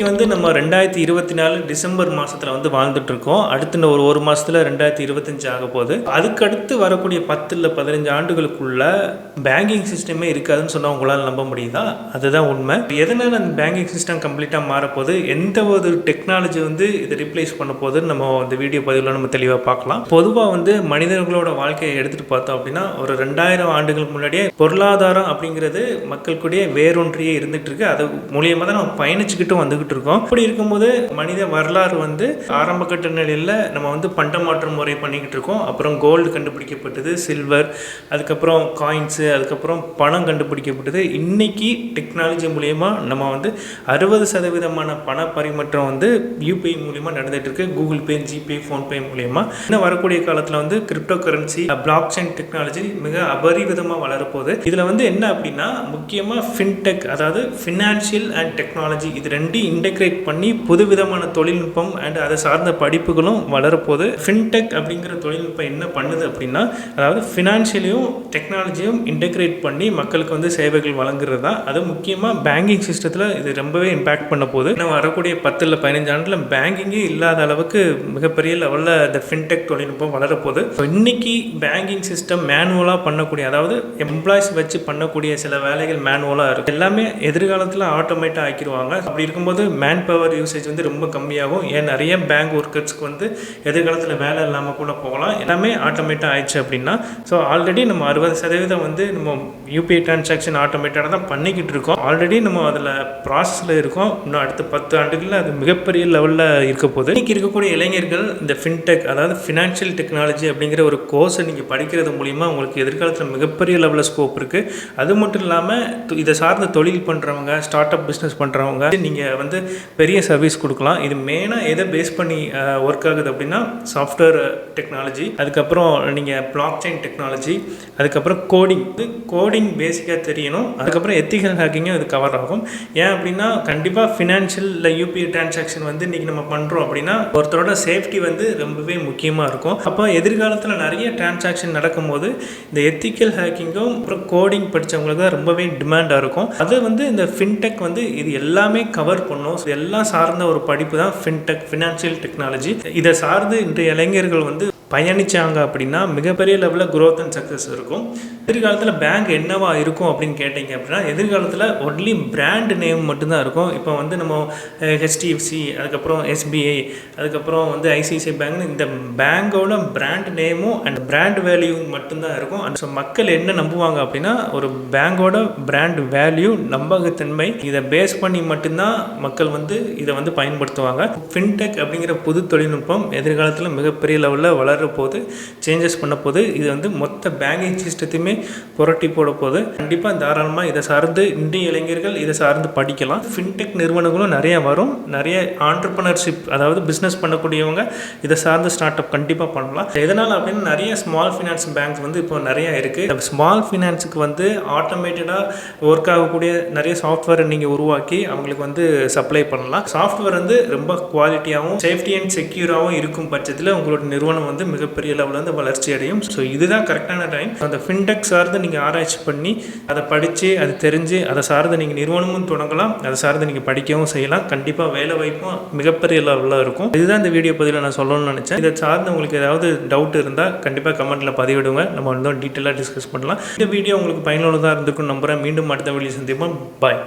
இன்றைக்கி வந்து நம்ம ரெண்டாயிரத்தி இருபத்தி நாலு டிசம்பர் மாதத்தில் வந்து வாழ்ந்துட்டுருக்கோம். அடுத்த அடுத்து ஒரு ஒரு மாதத்தில் ரெண்டாயிரத்தி இருபத்தஞ்சு ஆக போகுது. அதுக்கடுத்து வரக்கூடிய பத்து இல்லை பதினஞ்சு ஆண்டுகளுக்குள்ள பேங்கிங் சிஸ்டமே இருக்காதுன்னு சொன்னால் உங்களால் நம்ப முடியுதா? அதுதான் உண்மை. எதனால் அந்த பேங்கிங் சிஸ்டம் கம்ப்ளீட்டாக மாறப்போகுது? எந்த ஒரு டெக்னாலஜி வந்து இதை ரிப்ளேஸ் பண்ண போகுதுன்னு நம்ம இந்த வீடியோ பதிவில் நம்ம தெளிவாக பார்க்கலாம். பொதுவாக வந்து மனிதர்களோட வாழ்க்கையை எடுத்துகிட்டு பார்த்தோம் அப்படின்னா ஒரு ரெண்டாயிரம் ஆண்டுகளுக்கு முன்னாடியே பொருளாதாரம் அப்படிங்கிறது மக்களுக்குடைய வேரொன்றியே இருந்துகிட்டு இருக்கு அது மூலியமாக தான் நம்ம பயணிச்சுக்கிட்டும் வந்துக்கிட்டு இருக்கோம் அப்படி இருக்கும்போது மனித வரலாறு வந்து ஆரம்ப கட்ட நிலையில் நம்ம வந்து பண்டமாற்று முறை பண்ணிக்கிட்டு இருக்கோம். அப்புறம் கோல்டு கண்டுபிடிக்கப்பட்டது சில்வர் அதுக்கப்புறம் காயின்ஸு அதுக்கப்புறம் பணம் கண்டுபிடிக்கப்பட்டது. இன்றைக்கி டெக்னாலஜி மூலயமா நம்ம வந்து அறுபது சதவீதமான பண பரிமாற்றம் வந்து யூபிஐ மூலியமாக நடந்துகிட்ருக்கு கூகுள் பே ஜிபே ஃபோன்பே மூலியமா. இன்னும் வரக்கூடிய காலத்தில் வந்து crypto currency blockchain technology மிக அபரிவிதமாக வளரப்போகுது. இதில் வந்து என்ன அப்படின்னா முக்கியமாக ஃபின்டெக் அதாவது ஃபினான்ஷியல் அண்ட் டெக்னாலஜி இது ரெண்டையும் இன்டெகிரேட் பண்ணி புதுவிதமான தொழில்நுட்பம் அண்ட் அதை சார்ந்த படிப்புகளும் வளரப்போகுது. ஃபின்டெக் அப்படிங்கிற தொழில்நுட்பம் என்ன பண்ணுது அப்படின்னா அதாவது ஃபினான்ஷியலையும் டெக்னாலஜியும் இன்டெகிரேட் பண்ணி மக்களுக்கு வந்து சேவைகள் வழங்குறது தான். அது முக்கியமாக பேங்கிங் சிஸ்டத்தில் இது ரொம்பவே இம்பாக்ட் பண்ண போகுது. நம்ம வரக்கூடிய பத்தில் பதினஞ்சு ஆண்டில் பேங்கிங்கே இல்லாத அளவுக்கு மிகப்பெரிய லெவலில் இந்த ஃபின்டெக் தொழில்நுட்பம் வளரப்போகுது. இன்னைக்கு பேங்கிங் சிஸ்டம் மேனுவலாக பண்ணக்கூடிய அதாவது எம்ப்ளாய்ஸ் வச்சு பண்ணக்கூடிய சில வேலைகள் மேனுவலாக இருக்கும் எல்லாமே எதிர்காலத்தில் ஆட்டோமேட்டாக ஆக்கிடுவாங்க. அப்படி இருக்கும்போது மேன் பவர் யூசேஜ் வந்து ரொம்ப கம்மியாகும். ஏன் நிறைய பேங்க் ஒர்க்கர்ஸ்க்கு வந்து எதிர்காலத்தில் வேலை இல்லாமல் கூட போகலாம். எல்லாமே ஆட்டோமேட்டாக ஆயிடுச்சு அப்படின்னா ஸோ ஆல்ரெடி நம்ம அறுபது சதவீதம் வந்து நம்ம யூபிஐ டிரான்சாக்ஷன் ஆட்டோமேட்டாக தான் பண்ணிக்கிட்டு இருக்கோம். ஆல்ரெடி நம்ம அதில் ப்ராசஸில் இருக்கோம். இன்னும் அடுத்த பத்து ஆண்டுகளில் அது மிகப்பெரிய லெவலில் இருக்க போகுது. இன்றைக்கி இருக்கக்கூடிய இளைஞர்கள் இந்த ஃபின்டெக் அதாவது ஃபினான்ஷியல் டெக்னாலஜி அப்படிங்கிற ஒரு கோர்ஸை நீங்கள் படிக்கிறது மூலிமா உங்களுக்கு எதிர்காலத்தில் மிகப்பெரிய லெவலில் ஸ்கோப் இருக்குது அது மட்டும் இல்லாமல் இதை சார்ந்த தொழில் பண்ணுறவங்க ஸ்டார்ட் அப் பிஸ்னஸ் பண்ணுறவங்க நீங்கள் வந்து பெரிய சர்வீஸ் கொடுக்கலாம். இது மெயினாக எதை பேஸ் பண்ணி ஒர்க் ஆகுது அப்படின்னா சாஃப்ட்வேர் டெக்னாலஜி அதுக்கப்புறம் நீங்கள் பிளாக் செயின் டெக்னாலஜி அதுக்கப்புறம் கோடிங் இது கோடிங் பேசிக்காக தெரியணும். அதுக்கப்புறம் எத்திக்கல் ஹேக்கிங்கும் இது கவர் ஆகும். ஏன் அப்படின்னா கண்டிப்பாக ஃபினான்ஷியல் இல்லை யூபிஐ டிரான்சாக்ஷன் வந்து இன்றைக்கி நம்ம பண்ணுறோம் அப்படின்னா ஒருத்தரோட சேஃப்டி வந்து ரொம்பவே முக்கியமாக இருக்கும். அப்போ எதிர்காலத்தில் நிறைய டிரான்சாக்ஷன் நடக்கும்போது இந்த எத்திக்கல் ஹேக்கிங்கும் அப்புறம் கோடிங் படித்தவங்களுக்கு தான் ரொம்பவே டிமாண்டாக இருக்கும். அது வந்து இந்த ஃபின்டெக் வந்து இது எல்லாமே கவர் பண்ணும் So, எல்லாம் சார்ந்த ஒரு படிப்பு தான் ஃபின்டெக் ஃபினான்ஷியல் டெக்னாலஜி இதை சார்ந்து இன்றைய இளைஞர்கள் வந்து பயணிச்சாங்க அப்படின்னா மிகப்பெரிய லெவலில் க்ரோத் அண்ட் சக்ஸஸ் இருக்கும். எதிர்காலத்தில் பேங்க் என்னவா இருக்கும் அப்படின்னு கேட்டிங்க அப்படின்னா எதிர்காலத்தில் ஒன்லி பிராண்ட் நேம் மட்டும்தான் இருக்கும். இப்போ வந்து நம்ம ஹெச்டிஎஃப்சி அதுக்கப்புறம் எஸ்பிஐ அதுக்கப்புறம் வந்து ஐசிஐசிஐ பேங்க்னு இந்த பேங்கோட பிராண்ட் நேமும் அண்ட் பிராண்ட் வேல்யூ மட்டும்தான் இருக்கும். அண்ட் ஸோ மக்கள் என்ன நம்புவாங்க அப்படின்னா ஒரு பேங்கோட பிராண்ட் வேல்யூ நம்பகத்தன்மை இதை பேஸ் பண்ணி மட்டும்தான் மக்கள் வந்து இதை வந்து பயன்படுத்துவாங்க. ஃபின்டெக் அப்படிங்கிற புது தொழில்நுட்பம் எதிர்காலத்தில் மிகப்பெரிய லெவலில் வளர போது சேஞ்சஸ் பண்ண போது இது வந்து மொத்த பேங்கிங் சிஸ்டத்தையுமே புரட்டி போட போது கண்டிப்பாக தாராளமாக இதை சார்ந்து இந்திய இளைஞர்கள் இதை சார்ந்து படிக்கலாம். ஃபின்டெக் நிறுவனங்களும் நிறைய வரும். நிறைய ஆண்டர்பனர்ஷிப் அதாவது பிஸ்னஸ் பண்ணக்கூடியவங்க இதை சார்ந்து ஸ்டார்ட் அப் கண்டிப்பாக பண்ணலாம். எதனால் அப்படின்னு நிறைய ஸ்மால் ஃபினான்ஸ் பேங்க் வந்து இப்போ நிறைய இருக்குது ஸ்மால் ஃபினான்ஸுக்கு வந்து ஆட்டோமேட்டடாக ஒர்க் ஆகக்கூடிய நிறைய சாஃப்ட்வேரை நீங்கள் உருவாக்கி அவங்களுக்கு வந்து சப்ளை பண்ணலாம். சாஃப்ட்வேர் வந்து ரொம்ப குவாலிட்டியாகவும் சேஃப்டி அண்ட் செக்யூராகவும் இருக்கும் பட்சத்தில் உங்களோட நிறுவனம் வந்து மிகப்பெரிய லெவலில் வந்து வளர்ச்சி அடையும். ஸோ இதுதான் கரெக்டான டைம் அந்த ஃபின்டெக் சார்ந்து நீங்கள் ஆராய்ச்சி பண்ணி அதை படித்து அது தெரிஞ்சு அதை சார்ந்து நீங்கள் நிறுவனமும் தொடங்கலாம். அதை சார்ந்து நீங்கள் படிக்கவும் செய்யலாம். கண்டிப்பாக வேலை வாய்ப்பும் மிகப்பெரிய லெவலில் இருக்கும். இதுதான் இந்த வீடியோ பதிவில் நான் சொல்லணும்னு நினச்சேன். இதை சார்ந்து உங்களுக்கு ஏதாவது டவுட் இருந்தால் கண்டிப்பாக கமெண்ட்டில் பதிவிடுங்க. நம்ம வந்து டீட்டெயிலாக டிஸ்கஸ் பண்ணலாம். இந்த வீடியோ உங்களுக்கு பயனுள்ளதாக இருந்துக்கும் நம்புகிறேன் மீண்டும் அடுத்த வழியை சந்திப்போம். பாய்